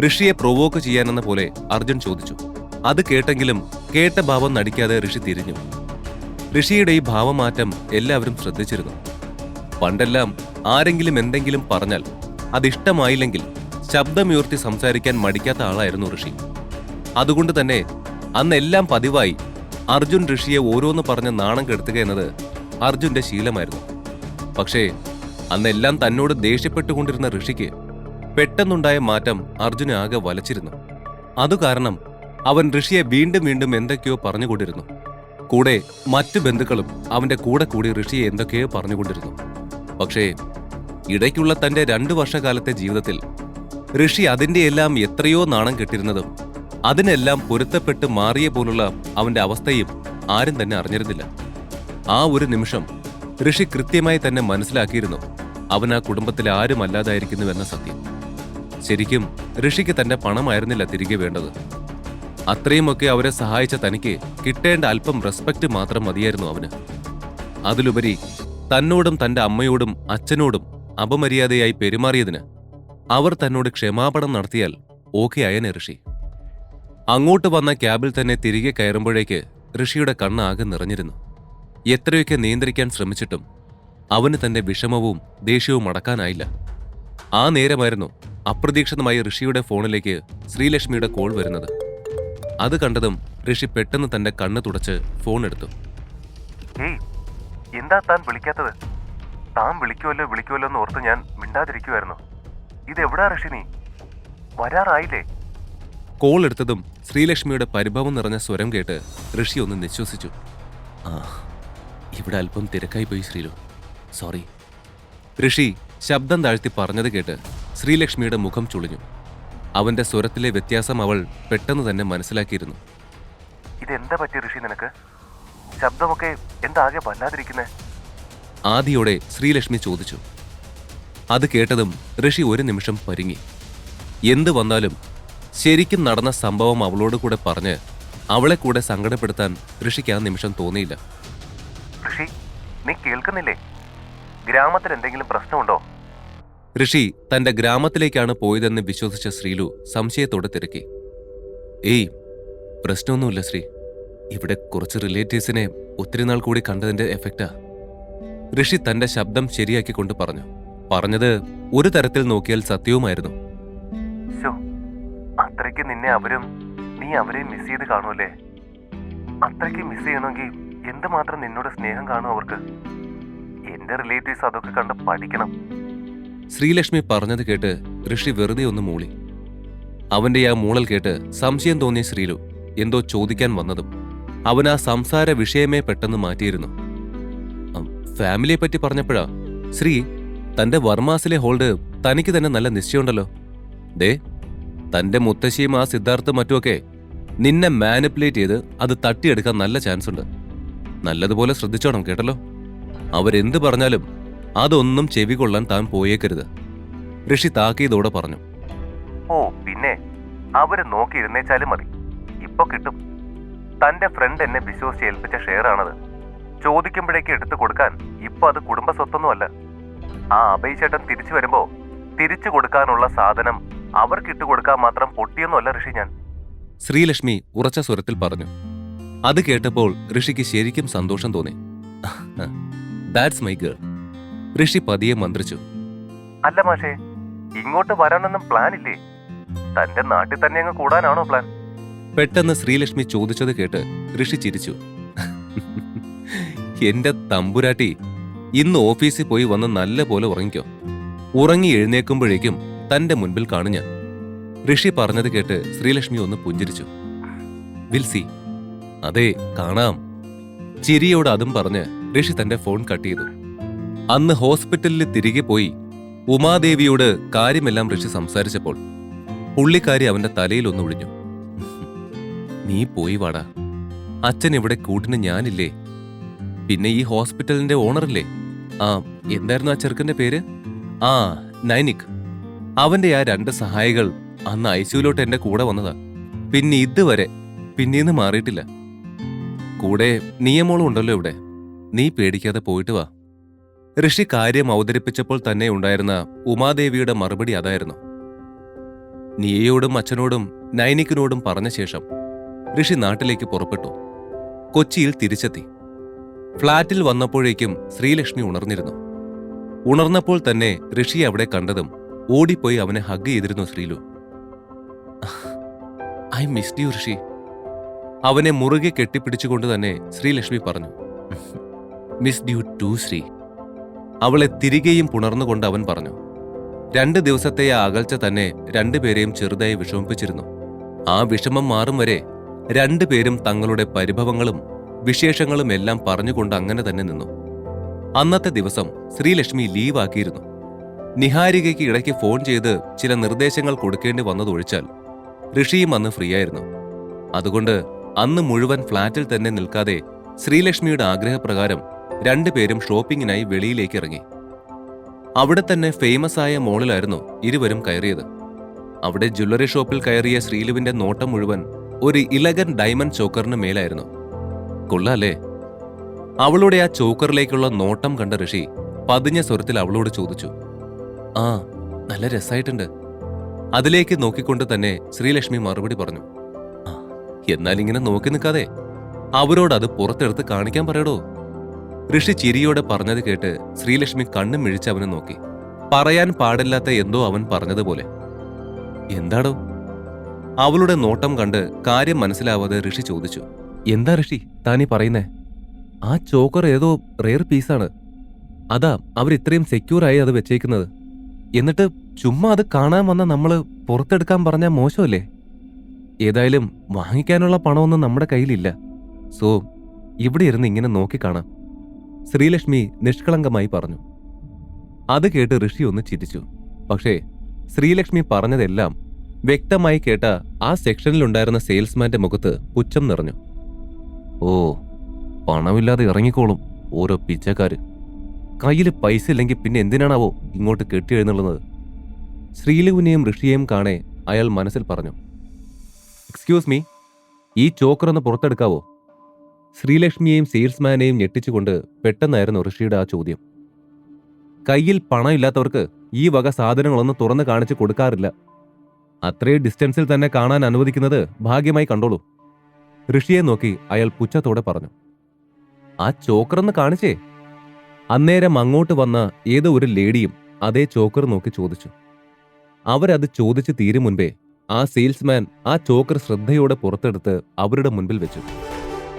ഋഷിയെ provoke ചെയ്യാനെന്ന പോലെ അർജുൻ ചോദിച്ചു. അത് കേട്ടെങ്കിലും കേട്ട ഭാവം നടിക്കാതെ ഋഷി തിരിഞ്ഞു. ഋഷിയുടെ ഈ ഭാവമാറ്റം എല്ലാവരും ശ്രദ്ധിച്ചിരുന്നു. പണ്ടെല്ലാം ആരെങ്കിലും എന്തെങ്കിലും പറഞ്ഞാൽ അതിഷ്ടമായില്ലെങ്കിൽ ശബ്ദമുയർത്തി സംസാരിക്കാൻ മടിക്കാത്ത ആളായിരുന്നു ഋഷി. അതുകൊണ്ട് തന്നെ അന്നെല്ലാം പതിവായി അർജുൻ ഋഷിയെ ഓരോന്ന് പറഞ്ഞ് നാണം കെടുത്തുക എന്നത് അർജുന്റെ ശീലമായിരുന്നു. പക്ഷേ അന്നെല്ലാം തന്നോട് ദേഷ്യപ്പെട്ടുകൊണ്ടിരുന്ന ഋഷിക്ക് പെട്ടെന്നുണ്ടായ മാറ്റം അർജുന ആകെ വലച്ചിരുന്നു. അതുകാരണം അവൻ ഋഷിയെ വീണ്ടും വീണ്ടും എന്തൊക്കെയോ പറഞ്ഞുകൊണ്ടിരുന്നു. കൂടെ മറ്റു ബന്ധുക്കളും അവന്റെ കൂടെ കൂടി ഋഷിയെ എന്തൊക്കെയോ പറഞ്ഞുകൊണ്ടിരുന്നു. പക്ഷേ ഇടയ്ക്കുള്ള തന്റെ രണ്ടു വർഷകാലത്തെ ജീവിതത്തിൽ ഋഷി അതിന്റെയെല്ലാം എത്രയോ നാണം കെട്ടിരുന്നതും അതിനെല്ലാം പൊരുത്തപ്പെട്ട് മാറിയ പോലുള്ള അവന്റെ അവസ്ഥയും ആരും തന്നെ അറിഞ്ഞിരുന്നില്ല. ആ ഒരു നിമിഷം ഋഷി കൃത്യമായി തന്നെ മനസ്സിലാക്കിയിരുന്നു അവൻ ആ കുടുംബത്തിലെ ആരുമല്ലാതായിരിക്കുന്നുവെന്ന സത്യം. ശരിക്കും ഋഷിക്ക് തന്റെ പണമായിരുന്നില്ല തിരികെ വേണ്ടത്. അത്രയുമൊക്കെ അവരെ സഹായിച്ച തനിക്ക് കിട്ടേണ്ട അല്പം റെസ്പെക്റ്റ് മാത്രം മതിയായിരുന്നു അവന്. അതിലുപരി തന്നോടും തന്റെ അമ്മയോടും അച്ഛനോടും അപമര്യാദയായി പെരുമാറിയതിന് അവർ തന്നോട് ക്ഷമാപണം നടത്തിയാൽ ഓക്കെ ആയനെ ഋഷി. അങ്ങോട്ട് വന്ന ക്യാബിൽ തന്നെ തിരികെ കയറുമ്പോഴേക്ക് ഋഷിയുടെ കണ്ണാകെ നിറഞ്ഞിരുന്നു. എത്രയൊക്കെ നിയന്ത്രിക്കാൻ ശ്രമിച്ചിട്ടും അവന് തന്റെ വിഷമവും ദേഷ്യവും അടക്കാനായില്ല. ആ നേരമായിരുന്നു അപ്രതീക്ഷിതമായി ഋഷിയുടെ ഫോണിലേക്ക് ശ്രീലക്ഷ്മിയുടെ കോൾ വരുന്നത്. അത് കണ്ടതും ഋഷി പെട്ടെന്ന് തന്റെ കണ്ണ് തുടച്ച് ഫോൺ എടുത്തു. ഏയ് എന്താ താൻ വിളിക്കാത്തത്? താൻ വിളിക്കുമല്ലോ വിളിക്കുമല്ലോ എന്ന് ഓർത്ത് ഞാൻ മിണ്ടാതിരിക്കുമായിരുന്നു ഇതെവിടാ ഋഷി നീ? വരാറായില്ലേ? കോൾ എടുത്തതും ശ്രീലക്ഷ്മിയുടെ പരിഭവം നിറഞ്ഞ സ്വരം കേട്ട് ഋഷി ഒന്ന് നിശ്വസിച്ചു. ആ ഇവിടെ അല്പം തിരക്കായി പോയി ശ്രീലു. സോറി. ഋഷി ശബ്ദം താഴ്ത്തി പറഞ്ഞത് കേട്ട് ശ്രീലക്ഷ്മിയുടെ മുഖം ചുളിഞ്ഞു. അവന്റെ സ്വരത്തിലെ വ്യത്യാസം അവൾ പെട്ടെന്ന് തന്നെ മനസ്സിലാക്കിയിരുന്നു. ഇതെന്താ പറ്റി ഋഷി നിനക്ക്? ശബ്ദമൊക്കെ എന്താകെ വല്ലാതിരിക്കുന്നേ? ആദിയോടെ ശ്രീലക്ഷ്മി ചോദിച്ചു. അത് കേട്ടതും ഋഷി ഒരു നിമിഷം പരുങ്ങി. എന്ത് വന്നാലും ശരിക്കും നടന്ന സംഭവം അവളോട് കൂടെ പറഞ്ഞ് അവളെ കൂടെ സങ്കടപ്പെടുത്താൻ ഋഷിക്ക് ആ നിമിഷം തോന്നിയില്ല. ഋഷി നീ കേൾക്കുന്നില്ലേ? ഗ്രാമത്തിൽ എന്തെങ്കിലും പ്രശ്നമുണ്ടോ? ഋഷി തന്റെ ഗ്രാമത്തിലേക്കാണ് പോയതെന്ന് വിശ്വസിച്ച ശ്രീലു സംശയത്തോടെ തിരക്കി. ഏയ് പ്രശ്നമൊന്നുമില്ല ശ്രീ. ഇവിടെ കുറച്ച് റിലേറ്റീവ്സിനെ ഒത്തിരി നാൾ കൂടി കണ്ടതിന്റെ എഫക്റ്റാ. ഋഷി തന്റെ ശബ്ദം ശരിയാക്കിക്കൊണ്ട് പറഞ്ഞു. പറഞ്ഞത് ഒരു തരത്തിൽ നോക്കിയാൽ സത്യവുമായിരുന്നു. അത്രയ്ക്ക് നിന്നെ അവരും നീ അവരെയും മിസ് ചെയ്ത് കാണുമല്ലേ അത്രയ്ക്ക് മിസ് ചെയ്യണമെങ്കിൽ എന്തുമാത്രം നിന്നോട് സ്നേഹം കാണും അവർക്ക്? എന്റെ റിലേറ്റീവ്സ് അതൊക്കെ കണ്ട് പഠിക്കണം. ശ്രീലക്ഷ്മി പറഞ്ഞത് കേട്ട് ഋഷി വെറുതെ ഒന്ന് മൂളി. അവന്റെ ആ മൂളൽ കേട്ട് സംശയം തോന്നിയ ശ്രീലു എന്തോ ചോദിക്കാൻ വന്നതും അവൻ ആ സംസാര വിഷയമേ പെട്ടെന്ന് മാറ്റിയിരുന്നു. ഫാമിലിയെ പറ്റി പറഞ്ഞപ്പോഴാ ശ്രീ തന്റെ വർമാസിലെ ഹോൾഡ് തനിക്ക് തന്നെ നല്ല നിശ്ചയമുണ്ടല്ലോ. ദേ തന്റെ മുത്തശ്ശിയും ആ സിദ്ധാർത്ഥും മറ്റുമൊക്കെ നിന്നെ മാനിപ്പുലേറ്റ് ചെയ്ത് അത് തട്ടിയെടുക്കാൻ നല്ല ചാൻസ് ഉണ്ട് നല്ലതുപോലെ ശ്രദ്ധിച്ചോണം കേട്ടല്ലോ. അവരെന്ത് പറഞ്ഞാലും അതൊന്നും ചെവികൊള്ളാൻ താൻ പോയേക്കരുത്. ഋഷി താക്കീതോടെ പറഞ്ഞു. ഓ പിന്നെ അവർ നോക്കി ഇരുന്നേച്ചാലും മതി. ഇപ്പൊ കിട്ടും. തന്റെ ഫ്രണ്ട് എന്നെ വിശ്വസിച്ച് ഏൽപ്പിച്ച ഷെയർ ആണത് ചോദിക്കുമ്പോഴേക്ക് എടുത്തു കൊടുക്കാൻ ഇപ്പൊ അത് കുടുംബ സ്വത്തൊന്നുമല്ല ആ അഭയചേട്ടൻ തിരിച്ചു വരുമ്പോ തിരിച്ചു കൊടുക്കാനുള്ള സാധനം അവർക്ക് ഇട്ട് കൊടുക്കാൻ മാത്രം പൊട്ടിയൊന്നുമല്ല ഋഷി ഞാൻ. ശ്രീലക്ഷ്മി ഉറച്ച സ്വരത്തിൽ പറഞ്ഞു. അത് കേട്ടപ്പോൾ ഋഷിക്ക് ശരിക്കും സന്തോഷം തോന്നി. ദാറ്റ്സ് മൈ ഗേൾ ഋഷി പതിയെ മന്ത്രിച്ചു. അല്ല മാഷേ ഇങ്ങോട്ട് വരാനൊന്നും പ്ലാൻ ഇല്ലേ തന്റെ നാട്ടിൽ തന്നെ അങ്ങ് കൂടാനാണോ പ്ലാൻ? പെട്ടെന്ന് ശ്രീലക്ഷ്മി ചോദിച്ചത് കേട്ട് ഋഷി ചിരിച്ചു. എന്റെ തമ്പുരാട്ടി ഇന്ന് ഓഫീസിൽ പോയി വന്ന് നല്ല പോലെ ഉറങ്ങിക്കോ. ഉറങ്ങി എഴുന്നേക്കുമ്പോഴേക്കും തന്റെ മുൻപിൽ കാണു ഞാൻ. ഋഷി പറഞ്ഞത് കേട്ട് ശ്രീലക്ഷ്മി ഒന്ന് പുഞ്ചിരിച്ചു. വിൽസി അതെ കാണാം. ചിരിയോട് അതും പറഞ്ഞ് ഋഷി തന്റെ ഫോൺ കട്ട് ചെയ്തു. അന്ന് ഹോസ്പിറ്റലിൽ തിരികെ പോയി ഉമാദേവിയോട് കാര്യമെല്ലാം ഋഷി സംസാരിച്ചപ്പോൾ പുള്ളിക്കാരി അവന്റെ തലയിൽ ഒന്ന് ഒഴിഞ്ഞു നീ പോയി വാടാ. അച്ഛൻ ഇവിടെ കൂട്ടിന് ഞാനില്ലേ? പിന്നെ ഈ ഹോസ്പിറ്റലിന്റെ ഓണറില്ലേ? ആ എന്തായിരുന്നു ആ ചെറുക്കന്റെ പേര്? ആ നൈനിക്. അവന്റെ ആ രണ്ട് സഹായികൾ അന്ന് ഐസിയുലോട്ട് എന്റെ കൂടെ വന്നതാ. പിന്നെ ഇതുവരെ പിന്നീന്ന് മാറിയിട്ടില്ല. കൂടെ നിയമോളും ഉണ്ടല്ലോ ഇവിടെ. നീ പേടിക്കാതെ പോയിട്ട് വാ. ഋഷി കാര്യം അവതരിപ്പിച്ചപ്പോൾ തന്നെ ഉണ്ടായിരുന്ന ഉമാദേവിയുടെ മറുപടി അതായിരുന്നു. നിയയോടും അച്ഛനോടും നൈനിക്കിനോടും പറഞ്ഞ ശേഷം ഋഷി നാട്ടിലേക്ക് പുറപ്പെട്ടു. കൊച്ചിയിൽ തിരിച്ചെത്തി. ഫ്ളാറ്റിൽ വന്നപ്പോഴേക്കും ശ്രീലക്ഷ്മി ഉണർന്നിരുന്നു. ഉണർന്നപ്പോൾ തന്നെ ഋഷി അവിടെ കണ്ടതും ഓടിപ്പോയി അവനെ ഹഗ് ചെയ്തിരുന്നു Sreelu. I missed you Rishi. അവനെ മുറുകെ കെട്ടിപ്പിടിച്ചുകൊണ്ട് തന്നെ ശ്രീലക്ഷ്മി പറഞ്ഞു. Miss you too Sree. അവളെ തിരികെയും പുണർന്നുകൊണ്ട് അവൻ പറഞ്ഞു രണ്ട് ദിവസത്തെ ആ അകൽച്ച തന്നെ രണ്ടുപേരെയും ചെറുതായി വിഷമിപ്പിച്ചിരുന്നു. ആ വിഷമം മാറും വരെ രണ്ടുപേരും തങ്ങളുടെ പരിഭവങ്ങളും വിശേഷങ്ങളും എല്ലാം പറഞ്ഞുകൊണ്ട് അങ്ങനെ തന്നെ നിന്നു. അന്നത്തെ ദിവസം ശ്രീലക്ഷ്മി ലീവാക്കിയിരുന്നു നിഹാരികയ്ക്ക് ഇടയ്ക്ക് ഫോൺ ചെയ്ത് ചില നിർദ്ദേശങ്ങൾ കൊടുക്കേണ്ടി വന്നതൊഴിച്ചാൽ ഋഷിയും അന്ന് ഫ്രീ ആയിരുന്നു അതുകൊണ്ട് അന്ന് മുഴുവൻ ഫ്ളാറ്റിൽ തന്നെ നിൽക്കാതെ ശ്രീലക്ഷ്മിയുടെ ആഗ്രഹപ്രകാരം രണ്ടുപേരും ഷോപ്പിങ്ങിനായി വെളിയിലേക്ക് ഇറങ്ങി അവിടെ തന്നെ ഫേമസ് ആയ മോളിലായിരുന്നു ഇരുവരും കയറിയത്. അവിടെ ജ്വല്ലറി ഷോപ്പിൽ കയറിയ ശ്രീലുവിന്റെ നോട്ടം മുഴുവൻ ഒരു ഇലഗൻ ഡയമണ്ട് ചോക്കറിന് മേലായിരുന്നു. കൊള്ളാലേ അവളുടെ ആ ചോക്കറിലേക്കുള്ള നോട്ടം കണ്ട ഋഷി പതിഞ്ഞ സ്വരത്തിൽ അവളോട് ചോദിച്ചു. ആ നല്ല രസമായിട്ടുണ്ട് അതിലേക്ക് നോക്കിക്കൊണ്ട് തന്നെ ശ്രീലക്ഷ്മി മറുപടി പറഞ്ഞു. "ആ, എന്നാൽ ഇങ്ങനെ നോക്കി നിൽക്കാതെ. അവരോടത് പുറത്തെടുത്ത് കാണിക്കാൻ പറയടോ? ഋഷി ചിരിയോടെ പറഞ്ഞത് കേട്ട് ശ്രീലക്ഷ്മി കണ്ണും മിഴിച്ച് അവനെ നോക്കി. പറയാൻ പാടില്ലാത്ത എന്തോ അവൻ പറഞ്ഞതുപോലെ. എന്താടോ? അവളുടെ നോട്ടം കണ്ട് കാര്യം മനസ്സിലാവാതെ ഋഷി ചോദിച്ചു. എന്താ ഋഷി താനീ പറയുന്നേ? ആ ചോക്കർ ഏതോ റെയർ പീസാണ്. അതാ സെക്യൂർ ആയി അത് വെച്ചേക്കുന്നത്. എന്നിട്ട് ചുമ്മാ അത് കാണാൻ വന്ന നമ്മൾ പുറത്തെടുക്കാൻ പറഞ്ഞാൽ മോശമല്ലേ? ഏതായാലും വാങ്ങിക്കാനുള്ള പണമൊന്നും നമ്മുടെ കയ്യിലില്ല. സോ ഇവിടെ ഇരുന്ന് ഇങ്ങനെ നോക്കിക്കാണാം ശ്രീലക്ഷ്മി നിഷ്കളങ്കമായി പറഞ്ഞു. അത് കേട്ട് ഋഷി ഒന്ന് ചിരിച്ചു. പക്ഷേ ശ്രീലക്ഷ്മി പറഞ്ഞതെല്ലാം വ്യക്തമായി കേട്ട ആ സെക്ഷനിലുണ്ടായിരുന്ന സെയിൽസ്മാന്റെ മുഖത്ത് പുച്ഛം നിറഞ്ഞു. ഓ പണമില്ലാതെ ഇറങ്ങിക്കോളും ഓരോ പിച്ചക്കാര്. കയ്യിൽ പൈസ ഇല്ലെങ്കിൽ പിന്നെ എന്തിനാണാവോ ഇങ്ങോട്ട് കെട്ടി എഴുന്നുള്ളത് ശ്രീലുവിനെയും ഋഷിയെയും കാണെ അയാൾ മനസ്സിൽ പറഞ്ഞു. എക്സ്ക്യൂസ് മീ ഈ ചോക്കറൊന്ന് പുറത്തെടുക്കാവോ? ശ്രീലക്ഷ്മിയെയും സെയിൽസ്മാനെയും ഞെട്ടിച്ചുകൊണ്ട് പെട്ടെന്നായിരുന്നു ഋഷിയുടെ ആ ചോദ്യം. കയ്യിൽ പണമില്ലാത്തവർക്ക് ഈ വക സാധനങ്ങളൊന്നും തുറന്നു കാണിച്ചു കൊടുക്കാറില്ല. അത്രയും ഡിസ്റ്റൻസിൽ തന്നെ കാണാൻ അനുവദിക്കുന്നത് ഭാഗ്യമായി കണ്ടോളൂ. ഋഷിയെ നോക്കി അയാൾ പുച്ഛത്തോടെ പറഞ്ഞു. ആ ചോക്കറൊന്ന് കാണിച്ചേ. അന്നേരം അങ്ങോട്ട് വന്ന ഏതോ ഒരു ലേഡിയും അതേ ചോക്കർ നോക്കി ചോദിച്ചു. അവരത് ചോദിച്ചു തീരും മുൻപേ ആ സെയിൽസ്മാൻ ആ ചോക്കർ ശ്രദ്ധയോടെ പുറത്തെടുത്ത് അവരുടെ മുൻപിൽ വെച്ചു.